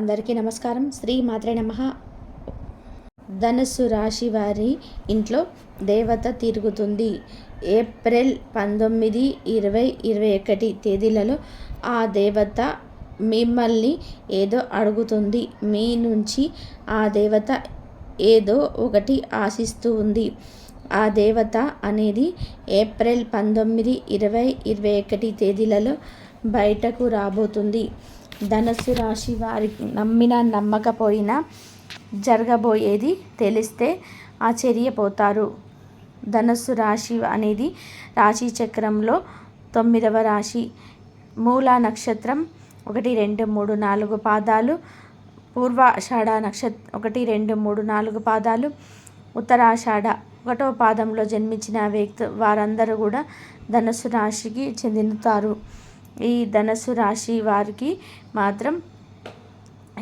అందరికీ నమస్కారం. శ్రీ మాత్రే నమ. ధనుసు రాశి వారి ఇంట్లో దేవత తిరుగుతుంది. ఏప్రిల్ పంతొమ్మిది ఇరవై ఇరవై ఒకటి తేదీలలో ఆ దేవత మిమ్మల్ని ఏదో అడుగుతుంది. మీ నుంచి ఆ దేవత ఏదో ఒకటి ఆశిస్తూ ఉంది. ఆ దేవత అనేది ఏప్రిల్ పంతొమ్మిది ఇరవై ఇరవై ఒకటి తేదీలలో బయటకు రాబోతుంది. ధనస్సు రాశి వారికి నమ్మిన నమ్మకపోయినా జరగబోయేది తెలిస్తే ఆశ్చర్యపోతారు. ధనస్సు రాశి అనేది రాశి చక్రంలో తొమ్మిదవ రాశి. మూల నక్షత్రం ఒకటి రెండు మూడు నాలుగు పాదాలు. పూర్వాషాఢ నక్షత్ర ఒకటి రెండు మూడు నాలుగు పాదాలు. ఉత్తరాషాఢ ఒకటో పాదంలో జన్మించిన వ్యక్తి వారందరూ కూడా ధనుసు రాశికి చెందుతారు ఈ ధనస్సు రాశి వారికి మాత్రం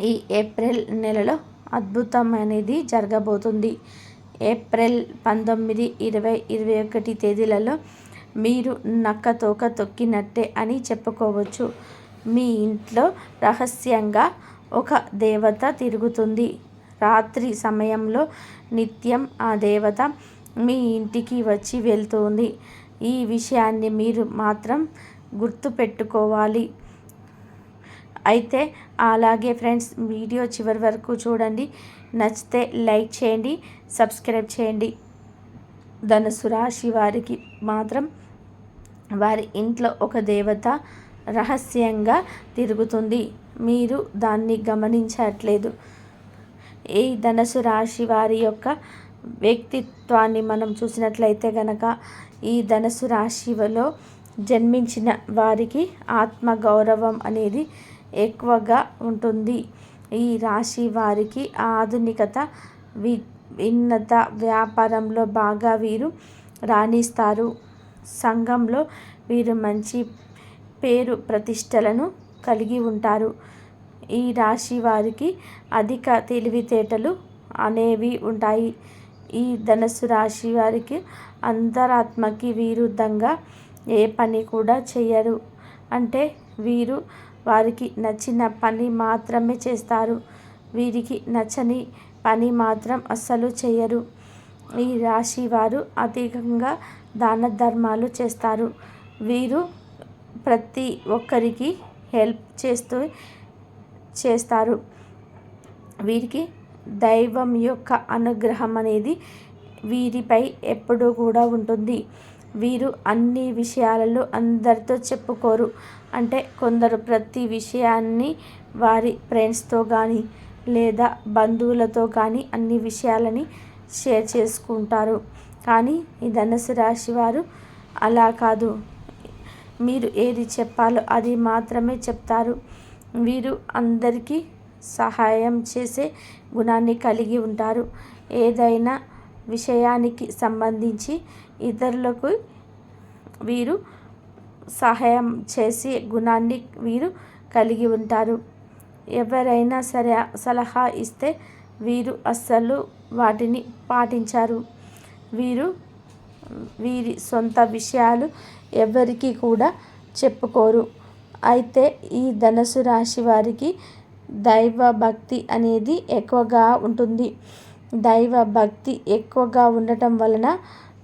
ఈ ఏప్రిల్ నెలలో అద్భుతం అనేది జరగబోతుంది. ఏప్రిల్ పంతొమ్మిది ఇరవై ఇరవై ఒకటి తేదీలలో మీరు నక్క తోక తొక్కినట్టే అని చెప్పుకోవచ్చు. మీ ఇంట్లో రహస్యంగా ఒక దేవత తిరుగుతుంది. రాత్రి సమయంలో నిత్యం ఆ దేవత మీ ఇంటికి వచ్చి వెళ్తుంది. ఈ విషయాన్ని మీరు మాత్రం గుర్తుపెట్టుకోవాలి. అయితే అలాగే ఫ్రెండ్స్ వీడియో చివరి వరకు చూడండి. నచ్చితే లైక్ చేయండి సబ్స్క్రైబ్ చేయండి. ధనుసు రాశి వారికి మాత్రం వారి ఇంట్లో ఒక దేవత రహస్యంగా తిరుగుతుంది. మీరు దాన్ని గమనించట్లేదు. ఈ ధనుసు రాశి వారి యొక్క వ్యక్తిత్వాన్ని మనం చూసినట్లయితే గనక ఈ ధనుసు రాశిలో జన్మించిన వారికి ఆత్మగౌరవం అనేది ఎక్కువగా ఉంటుంది. ఈ రాశి వారికి ఆధునికత వి విన్నత వ్యాపారంలో బాగా వీరు రాణిస్తారు. సంఘంలో వీరు మంచి పేరు ప్రతిష్టలను కలిగి ఉంటారు. ఈ రాశి వారికి అధిక తెలివితేటలు అనేవి ఉంటాయి. ఈ ధనస్సు రాశి వారికి అంతరాత్మకి విరుద్ధంగా ఏ పని కూడా చేయరు అంటే వీరు వారికి నచ్చిన పని మాత్రమే చేస్తారు. వీరికి నచ్చని పని మాత్రం అస్సలు చేయరు ఈ రాశి వారు అధికంగా దాన ధర్మాలు చేస్తారు. వీరు ప్రతి ఒక్కరికి హెల్ప్ చేస్తూ చేస్తారు. వీరికి దైవం యొక్క అనుగ్రహం అనేది వీరిపై ఎప్పుడూ కూడా ఉంటుంది. వీరు అన్ని విషయాలలో అందరితో చెప్పుకోరు. అంటే కొందరు ప్రతి విషయాన్ని వారి ఫ్రెండ్స్తో కానీ లేదా బంధువులతో కానీ అన్ని విషయాలని షేర్ చేసుకుంటారు. కానీ ఈ ధనుసు రాశి వారు అలా కాదు. మీరు ఏది చెప్పాలో అది మాత్రమే చెప్తారు. వీరు అందరికీ సహాయం చేసే గుణాన్ని కలిగి ఉంటారు. ఏదైనా విషయానికి సంబంధించి ఇతరులకు వీరు సహాయం చేసే గుణాన్ని వీరు కలిగి ఉంటారు. ఎవరైనా సరే సలహా ఇస్తే వీరు అస్సలు వాటిని పాటించారు. వీరు వీరి సొంత విషయాలు ఎవరికి కూడా చెప్పుకోరు. అయితే ఈ ధనుసు రాశి వారికి దైవ భక్తి అనేది ఎక్కువగా ఉంటుంది. దైవ భక్తి ఎక్కువగా ఉండటం వలన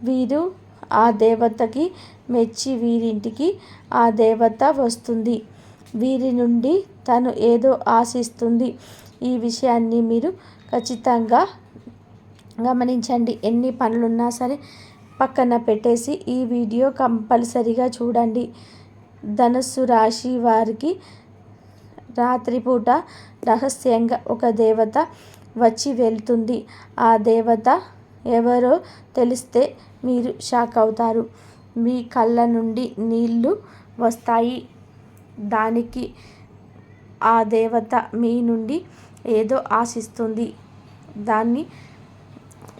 వీరు ఆ దేవతకి మెచ్చి వీరింటికి ఆ దేవత వస్తుంది. వీరి నుండి తను ఏదో ఆశిస్తుంది. ఈ విషయాన్ని మీరు ఖచ్చితంగా గమనించండి. ఎన్ని పనులున్నా సరే పక్కన పెట్టేసి ఈ వీడియో కంపల్సరిగా చూడండి. ధనస్సు రాశి వారికి రాత్రిపూట రహస్యంగా ఒక దేవత వచ్చి వెళ్తుంది. ఆ దేవత ఎవరో తెలిస్తే మీరు షాక్ అవుతారు మీ కళ్ళ నుండి నీళ్ళు వస్తాయి. దానికి ఆ దేవత మీ నుండి ఏదో ఆశిస్తుంది. దాన్ని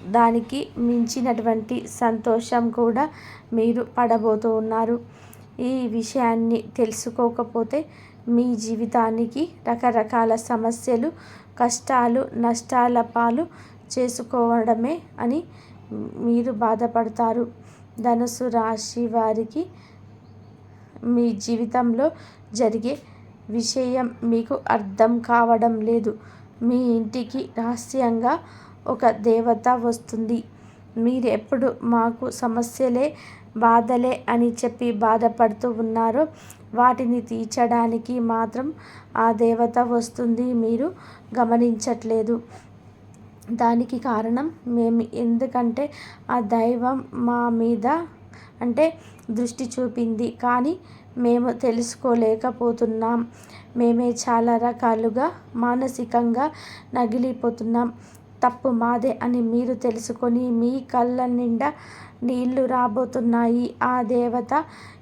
దానికి మించినటువంటి సంతోషం కూడా మీరు పడబోతూ ఉన్నారు. ఈ విషయాన్ని తెలుసుకోకపోతే మీ జీవితానికి రకరకాల సమస్యలు కష్టాలు నష్టాల పాలు చేసుకోవడమే అని మీరు బాధపడతారు. ధనుసు రాశి వారికి మీ జీవితంలో జరిగే విషయం మీకు అర్థం కావడం లేదు. మీ ఇంటికి రహస్యంగా ఒక దేవత వస్తుంది. మీరెప్పుడు మాకు సమస్యలే బాధలే అని చెప్పి బాధపడుతూ ఉన్నారో. వాటిని తీర్చడానికి మాత్రం ఆ దేవత వస్తుంది. మీరు గమనించట్లేదు. దానికి కారణం మేము ఎందుకంటే ఆ దైవం మా మీద అంటే దృష్టి చూపింది. కానీ మేము తెలుసుకోలేకపోతున్నాం. మేమే చాలా రకాలుగా మానసికంగా నగిలిపోతున్నాం. తప్పు మాదే అని మీరు తెలుసుకొని మీ కళ్ళ నిండా నీళ్ళు రాబోతున్నాయి. ఆ దేవత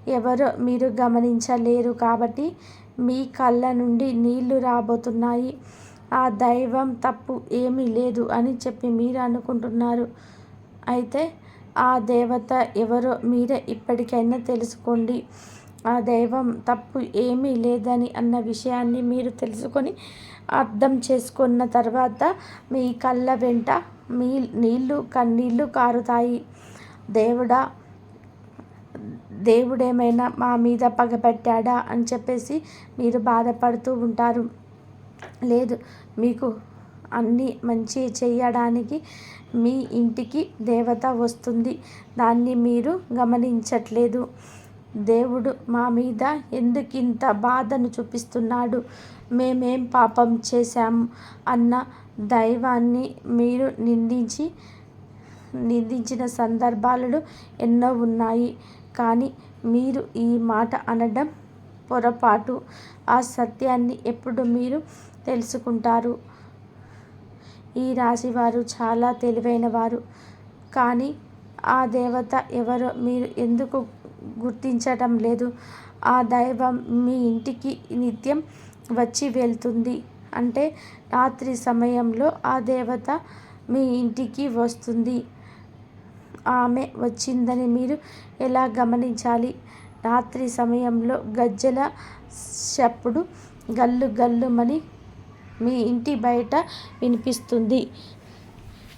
ఎవరో మీరు గమనించలేరు కాబట్టి మీ కళ్ళ నుండి నీళ్ళు రాబోతున్నాయి. ఆ దైవం తప్పు ఏమీ లేదు అని చెప్పి మీరు అనుకుంటున్నారు. అయితే ఆ దేవత ఎవరో మీరే ఇప్పటికైనా తెలుసుకోండి. ఆ దైవం తప్పు ఏమీ లేదని అన్న విషయాన్ని మీరు తెలుసుకొని అర్థం చేసుకున్న తర్వాత మీ కళ్ళ వెంట మీ నీళ్ళు కన్నీళ్ళు కారుతాయి. దేవుడా దేవుడేమైనా మా మీద పగబెట్టాడా అని చెప్పేసి మీరు బాధపడుతూ ఉంటారు. లేదు మీకు అన్నీ మంచి చేయడానికి మీ ఇంటికి దేవత వస్తుంది. దాన్ని మీరు గమనించట్లేదు. దేవుడు మా మీద ఎందుకింత బాధను చూపిస్తున్నాడు? మేమేం పాపం చేశాము? అన్న దైవాన్ని మీరు నిందించి నిందించిన సందర్భాలు ఎన్నో ఉన్నాయి. కానీ మీరు ఈ మాట అనడం పొరపాటు. ఆ సత్యాన్ని ఎప్పుడు మీరు తెలుసుకుంటారు? ఈ రాశివారు చాలా తెలివైన వారు కానీ ఆ దేవత ఎవరో మీరు ఎందుకు గుర్తించటం లేదు? ఆ దైవం మీ ఇంటికి నిత్యం వచ్చి వెళ్తుంది. అంటే రాత్రి సమయంలో ఆ దేవత మీ ఇంటికి వస్తుంది. ఆమె వచ్చిందని మీరు ఎలా గమనించాలి? రాత్రి సమయంలో గజ్జల చప్పుడు గల్లు గల్లుమని మీ ఇంటి బయట వినిపిస్తుంది.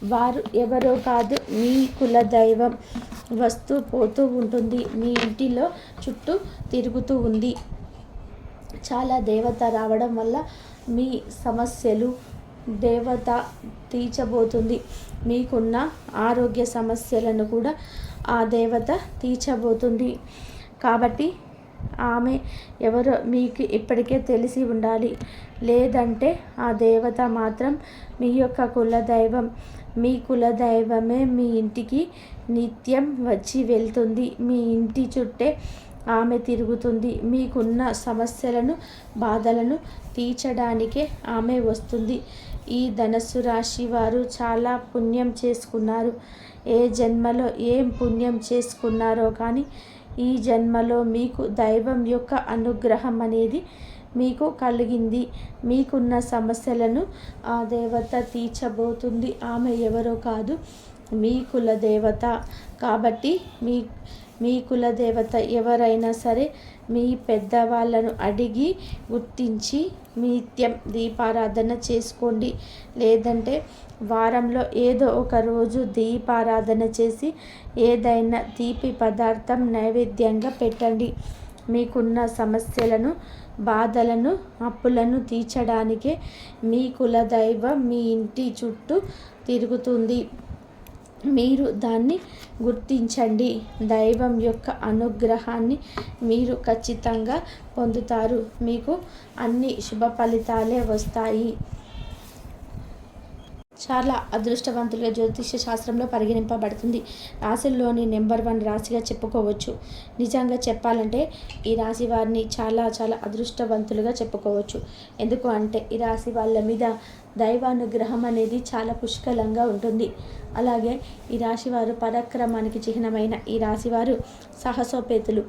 వారు ఎవరో కాదు మీ కుల దైవం వస్తూ పోతూ ఉంటుంది. మీ ఇంటిలో చుట్టూ తిరుగుతూ ఉంది. చాలా దేవత రావడం వల్ల మీ సమస్యలు దేవత తీర్చబోతుంది. మీకున్న ఆరోగ్య సమస్యలను కూడా ఆ దేవత తీర్చబోతుంది. కాబట్టి ఆమె ఎవరో మీకు ఇప్పటికే తెలిసి ఉండాలి. లేదంటే ఆ దేవత మాత్రం మీ యొక్క కులదైవం మీ కులదైవమే మీ ఇంటికి నిత్యం వచ్చి వెళ్తుంది. మీ ఇంటి చుట్టే ఆమె తిరుగుతుంది. మీకున్న సమస్యలను బాధలను తీర్చడానికే ఆమె వస్తుంది. ఈ ధనస్సు రాశి వారు చాలా పుణ్యం చేసుకున్నారు. ఏ జన్మలో ఏం పుణ్యం చేసుకున్నారో కానీ ఈ జన్మలో మీకు దైవం యొక్క అనుగ్రహం అనేది మీకు కలిగింది. మీకున్న సమస్యలను ఆ దేవత తీర్చబోతుంది. ఆమె ఎవరో కాదు మీ కుల దేవత. కాబట్టి మీ మీ కుల దేవత ఎవరైనా సరే మీ పెద్దవాళ్ళను అడిగి గుర్తించి నిత్యం దీపారాధన చేసుకోండి. లేదంటే వారంలో ఏదో ఒక రోజు దీపారాధన చేసి ఏదైనా తీపి పదార్థం నైవేద్యంగా పెట్టండి. మీకున్న సమస్యలను బాధలను అప్పులను తీర్చడానికే మీ కులదైవం మీ ఇంటి చుట్టూ తిరుగుతుంది. మీరు దాన్ని గుర్తించండి. దైవం యొక్క అనుగ్రహాన్ని మీరు ఖచ్చితంగా పొందుతారు. మీకు అన్ని శుభ ఫలితాలే వస్తాయి. చాలా అదృష్టవంతులుగా జ్యోతిష్య శాస్త్రంలో పరిగణింపబడుతుంది. రాశుల్లోని నెంబర్ వన్ రాశిగా చెప్పుకోవచ్చు. నిజంగా చెప్పాలంటే ఈ రాశి వారిని చాలా చాలా అదృష్టవంతులుగా చెప్పుకోవచ్చు. ఎందుకు అంటే ఈ రాశి వాళ్ళ మీద దైవానుగ్రహం అనేది చాలా పుష్కలంగా ఉంటుంది. అలాగే ఈ రాశివారు పరాక్రమానికి చిహ్నమైన ఈ రాశివారు సాహసోపేతులు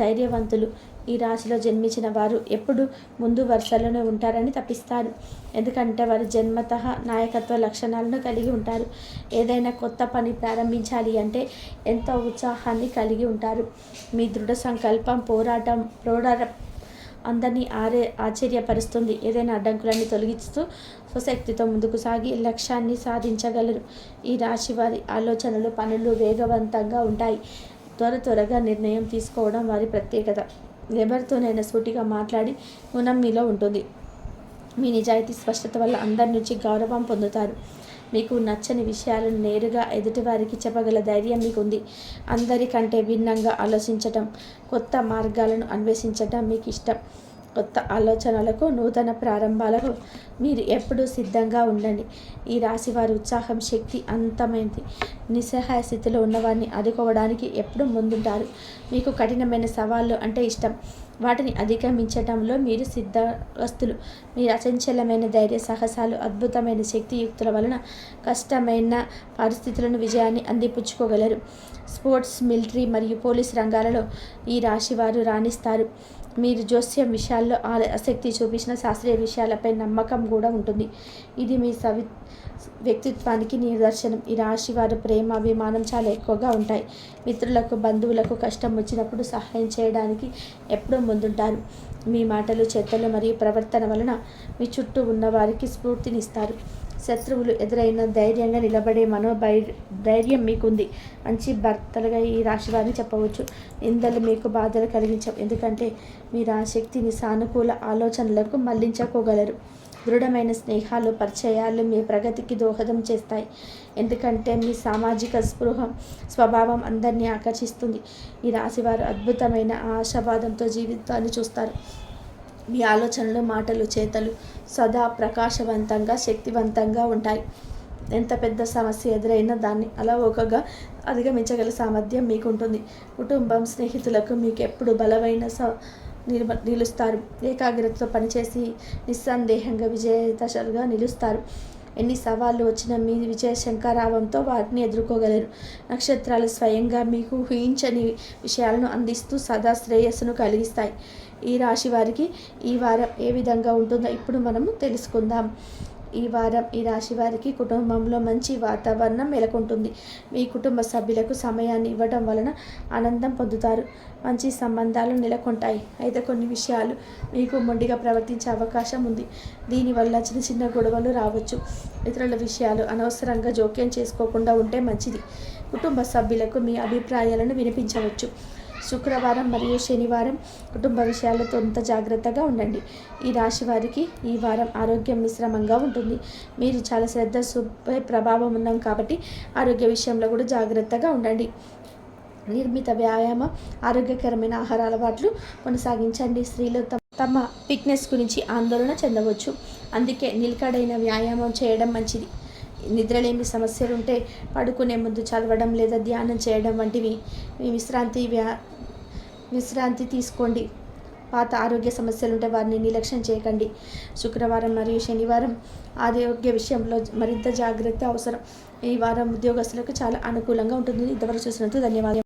ధైర్యవంతులు ఈ రాశిలో జన్మించిన వారు ఎప్పుడు ముందు వరుసలోనే ఉంటారని తప్పిస్తారు. ఎందుకంటే వారు జన్మత నాయకత్వ లక్షణాలను కలిగి ఉంటారు. ఏదైనా కొత్త పని ప్రారంభించాలి అంటే ఎంతో ఉత్సాహాన్ని కలిగి ఉంటారు. మీ దృఢ సంకల్పం పోరాటం పోరాట అందరినీ ఆరే ఆశ్చర్యపరుస్తుంది. ఏదైనా అడ్డంకులన్నీ తొలగిస్తూ స్వశక్తితో ముందుకు సాగి లక్ష్యాన్ని సాధించగలరు. ఈ రాశి వారి ఆలోచనలు పనులు వేగవంతంగా ఉంటాయి. త్వర త్వరగా నిర్ణయం తీసుకోవడం వారి ప్రత్యేకత. ఎవరితోనైనా సూటిగా మాట్లాడి గుణం మీలో ఉంటుంది. మీ నిజాయితీ స్పష్టత వల్ల అందరి నుంచి గౌరవం పొందుతారు. మీకు నచ్చని విషయాలను నేరుగా ఎదుటివారికి చెప్పగల ధైర్యం మీకు ఉంది అందరికంటే భిన్నంగా ఆలోచించటం కొత్త మార్గాలను అన్వేషించటం మీకు ఇష్టం. కొత్త ఆలోచనలకు నూతన ప్రారంభాలకు మీరు ఎప్పుడూ సిద్ధంగా ఉండండి. ఈ రాశి వారి ఉత్సాహం శక్తి అంతమైంది. నిస్సహాయ స్థితిలో ఉన్నవారిని ఆదుకోవడానికి ఎప్పుడూ ముందుంటారు. మీకు కఠినమైన సవాళ్ళు అంటే ఇష్టం. వాటిని అధిగమించడంలో మీరు సిద్ధవస్తులు. మీరు అచంచలమైన ధైర్య సాహసాలు అద్భుతమైన శక్తియుక్తుల వలన కష్టమైన పరిస్థితులను విజయాన్ని అందిపుచ్చుకోగలరు. స్పోర్ట్స్ మిలిటరీ మరియు పోలీస్ రంగాలలో ఈ రాశి వారు రాణిస్తారు. మీరు జోస్యం విషయాల్లో ఆసక్తి చూపించిన శాస్త్రీయ విషయాలపై నమ్మకం కూడా ఉంటుంది. ఇది మీ సవి వ్యక్తిత్వానికి నిదర్శనం. ఈ రాశి వారు ప్రేమ అభిమానం చాలా ఎక్కువగా ఉంటాయి. మిత్రులకు బంధువులకు కష్టం వచ్చినప్పుడు సహాయం చేయడానికి ఎప్పుడూ పొందుంటారు మీ మాటలు చేతలు మరియు ప్రవర్తన వలన మీ చుట్టూ ఉన్న వారికి స్ఫూర్తినిస్తారు. శత్రువులు ఎదురైన ధైర్యంగా నిలబడే మనోభై ధైర్యం మీకుంది. మంచి భర్తలుగా ఈ రాశి వారిని చెప్పవచ్చు. నిందలు మీకు బాధలు కలిగించవు. ఎందుకంటే మీరు ఆ శక్తిని సానుకూల ఆలోచనలకు మళ్ళించుకోగలరు. దృఢమైన స్నేహాలు పరిచయాలు మీ ప్రగతికి దోహదం చేస్తాయి. ఎందుకంటే మీ సామాజిక స్పృహ స్వభావం అందరినీ ఆకర్షిస్తుంది. ఈ రాశివారు అద్భుతమైన ఆశావాదంతో జీవితాన్ని చూస్తారు. మీ ఆలోచనలు మాటలు చేతలు సదా ప్రకాశవంతంగా శక్తివంతంగా ఉంటాయి. ఎంత పెద్ద సమస్య ఎదురైనా దాన్ని అలా ఒకగా అధిగమించగల సామర్థ్యం మీకు ఉంటుంది కుటుంబం స్నేహితులకు మీకు ఎప్పుడు బలమైన స నిలబ నిలుస్తారు. ఏకాగ్రతతో పనిచేసి నిస్సందేహంగా విజయదశలుగా నిలుస్తారు. ఎన్ని సవాళ్ళు వచ్చినా మీ విజయ శంకరావంతో వాటిని ఎదుర్కోగలరు. నక్షత్రాలు స్వయంగా మీకు ఊహించని విషయాలను అందిస్తూ సదా శ్రేయస్సును కలిగిస్తాయి. ఈ రాశి వారికి ఈ వారం ఏ విధంగా ఉంటుందో ఇప్పుడు మనము తెలుసుకుందాం. ఈ వారం ఈ రాశి వారికి కుటుంబంలో మంచి వాతావరణం నెలకొంటుంది. మీ కుటుంబ సభ్యులకు సమయాన్ని ఇవ్వడం వలన ఆనందం పొందుతారు. మంచి సంబంధాలు నెలకొంటాయి. అయితే కొన్ని విషయాలు మీకు మొండిగా ప్రవర్తించే అవకాశం ఉంది. దీనివల్ల చిన్న చిన్న గొడవలు రావచ్చు. ఇతరుల విషయాలు అనవసరంగా జోక్యం చేసుకోకుండా ఉంటే మంచిది. కుటుంబ సభ్యులకు మీ అభిప్రాయాలను వినిపించవచ్చు. శుక్రవారం మరియు శనివారం కుటుంబ విషయాలతో అంత జాగ్రత్తగా ఉండండి. ఈ రాశి వారికి ఈ వారం ఆరోగ్యం మిశ్రమంగా ఉంటుంది. మీరు చాలా శ్రద్ధ సుపై ప్రభావం ఉన్నాం కాబట్టి ఆరోగ్య విషయంలో కూడా జాగ్రత్తగా ఉండండి. నిర్మిత వ్యాయామ ఆరోగ్యకరమైన ఆహార అలవాట్లు కొనసాగించండి. స్త్రీలు తమ ఫిట్నెస్ గురించి ఆందోళన చెందవచ్చు. అందుకే నిలకడైన వ్యాయామం చేయడం మంచిది. నిద్రలేమి సమస్యలు ఉంటే పడుకునే ముందు చదవడం లేదా ధ్యానం చేయడం వంటివి. మీ విశ్రాంతి వ్యా విశ్రాంతి తీసుకోండి. పాత ఆరోగ్య సమస్యలు ఉంటే వారిని నిర్లక్ష్యం చేయకండి. శుక్రవారం మరియు శనివారం ఆరోగ్య విషయంలో మరింత జాగ్రత్త అవసరం. ఈ వారం ఉద్యోగస్తులకు చాలా అనుకూలంగా ఉంటుంది. ఇంతవరకు చూసినందుకు ధన్యవాదాలు.